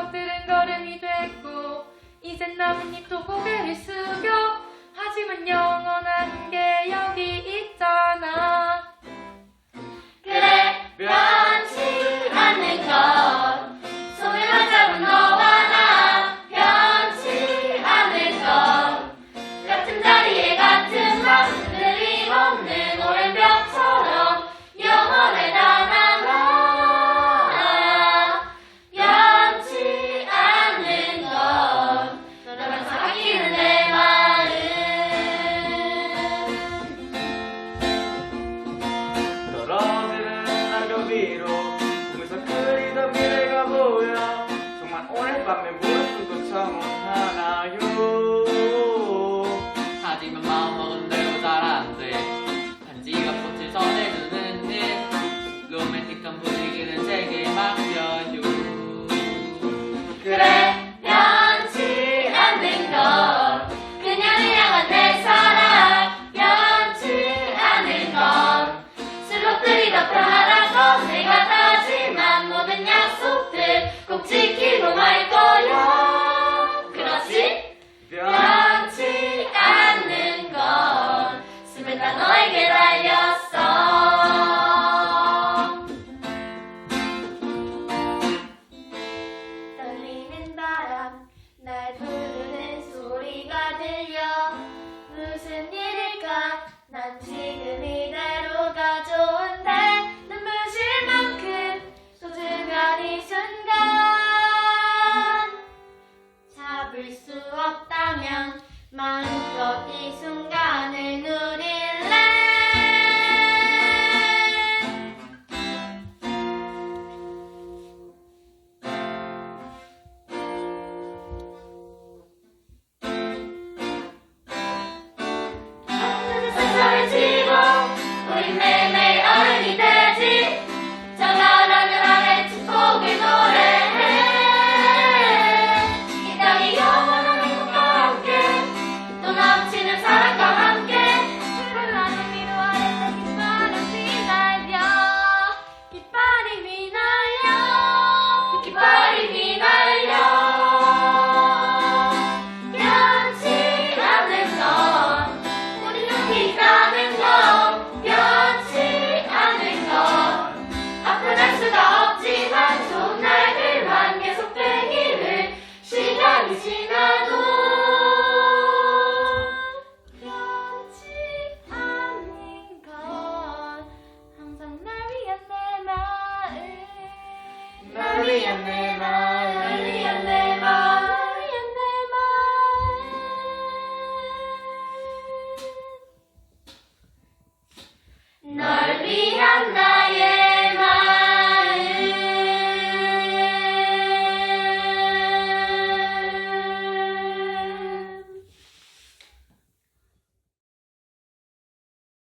것들은 걸음이 됐고 이젠 나뭇잎도 고개를 숙여. 하지만 영원한 게요 también 날 부르는 소리가 들려. 무슨 일